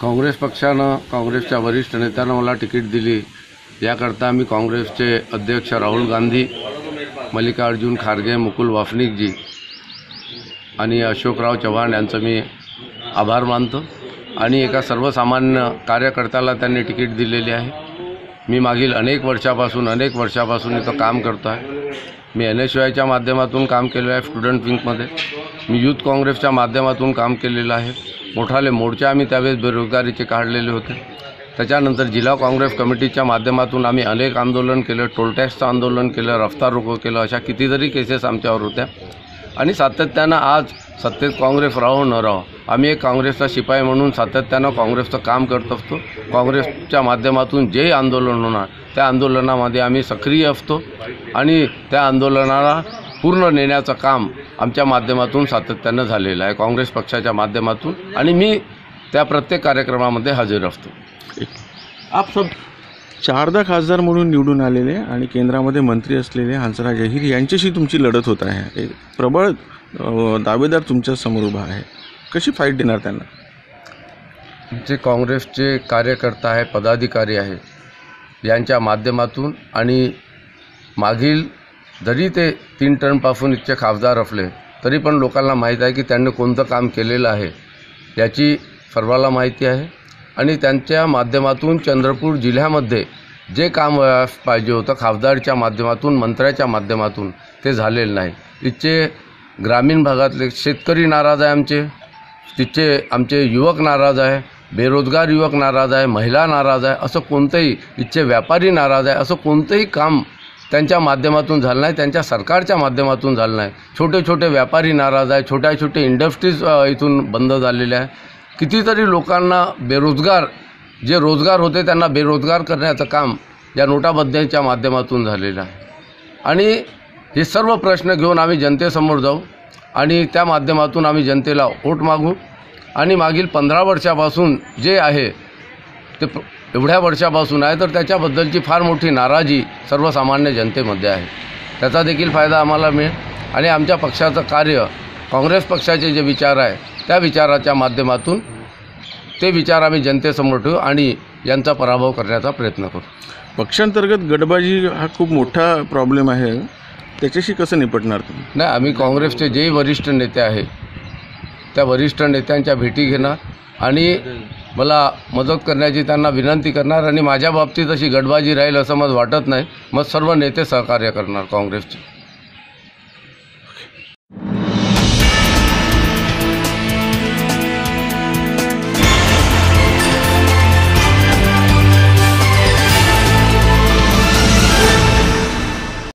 काँग्रेस पक्षानं काँग्रेसच्या वरिष्ठ नेत्यानं मला तिकीट दिली. याकरता मी काँग्रेसचे अध्यक्ष राहुल गांधी मल्लिकार्जुन खारगे मुकुल वाफनिकजी आणि अशोकराव चव्हाण यांचं मी आभार मानतो आणि एका सर्वसामान्य कार्यकर्त्याला त्यांनी तिकीट दिलेली आहे. मी मागील अनेक वर्षापासून अनेक वर्षापासून इथं काम करतो आहे मी एन एस वायच्या माध्यमातून काम केलेलं आहे स्टुडंट विंगमध्ये मी यूथ काँग्रेसच्या माध्यमातून काम केलेलं आहे. मोठाले मोर्चे आम्ही त्यावेळेस बेरोजगारीचे काढलेले होते. त्याच्यानंतर जिल्हा काँग्रेस कमिटीच्या माध्यमातून आम्ही अनेक आंदोलन केलं टोल टॅक्सचं आंदोलन केलं रफ्तार रोको केलं अशा कितीतरी केसेस आमच्यावर होत्या. आणि सातत्यानं आज सत्तेत काँग्रेस राहो न राहो आम्ही एक काँग्रेसचा शिपाई म्हणून सातत्यानं काँग्रेसचं काम करत असतो. काँग्रेसच्या माध्यमातून जे आंदोलन होणार त्या आंदोलनामध्ये आम्ही सक्रिय असतो. आणि त्या आंदोलनाला पूर्ण नेण्याचं काम आमच्या माध्यमातून सातत्यानं झालेलं आहे. काँग्रेस पक्षाच्या माध्यमातून आणि मी त्या प्रत्येक कार्यक्रमामध्ये हजर असतो. आप सब चारदा खासदार म्हणून निवडून आलेले आणि केंद्रामध्ये मंत्री असलेले हंसराज अहिर यांच्याशी तुमची लढत होत आहे. एक प्रबळ दावेदार तुमच्यासमोर उभा आहे. कशी फाईट देणार त्यांना? जे काँग्रेसचे कार्यकर्ता आहे पदाधिकारी आहे यांच्या माध्यमातून आणि मागील जरी ते तीन टर्मपासून इथचे खासदार असले तरी पण लोकांना माहीत आहे की त्यांनी कोणतं काम केलेलं आहे याची सर्वाला माहिती आहे. आणि त्यांच्या माध्यमातून चंद्रपूर जिल्ह्यामध्ये जे काम व्हायला पाहिजे होतं खासदारच्या माध्यमातून मंत्र्याच्या माध्यमातून ते झालेलं नाही. इथचे ग्रामीण भागातले शेतकरी नाराज आहे आमचे तिथचे आमचे युवक नाराज आहे बेरोजगार युवक नाराज आहे महिला नाराज आहे असं कोणतंही इथचे व्यापारी नाराज आहे असं कोणतंही काम त्यांच्या माध्यमातून झालं नाही त्यांच्या सरकारच्या माध्यमातून झालं नाही. छोटे छोटे व्यापारी नाराज आहे छोट्या छोटे इंडस्ट्रीज इथून बंद झालेल्या आहे कितीतरी लोकांना बेरोजगार जे रोजगार होते त्यांना बेरोजगार करण्याचं काम या नोटाबंदीच्या माध्यमातून झालेलं आहे. आणि हे सर्व प्रश्न घेऊन आम्ही जनतेसमोर जाऊ आणि त्या माध्यमातून आम्ही जनतेला वोट मागू. आणि मागील पंधरा वर्षापासून जे आहे ते एवढ्या वर्षापासून आहे तर त्याच्याबद्दलची फार मोठी नाराजी सर्वसामान्य जनतेमध्ये आहे. त्याचा देखील फायदा आम्हाला मिळेल. आणि आमच्या पक्षाचं कार्य काँग्रेस पक्षाचे जे विचार आहे त्या विचाराच्या माध्यमातून ते विचार आम्ही जनतेसमोर ठेवू आणि यांचा पराभव करण्याचा प्रयत्न करू. पक्षांतर्गत गटबाजी हा खूप मोठा प्रॉब्लेम आहे. त्याच्याशी कसं निपटणार तुम्ही? नाही आम्ही काँग्रेसचे जेही वरिष्ठ नेते आहे त्या वरिष्ठ नेत्यांच्या भेटी घेणार आणि मला मदत करण्याची त्यांना विनंती करणार आणि माझ्या बाबतीत अशी गटबाजी राहील असं मला वाटत नाही. मग सर्व नेते सहकार्य करणार काँग्रेसचे.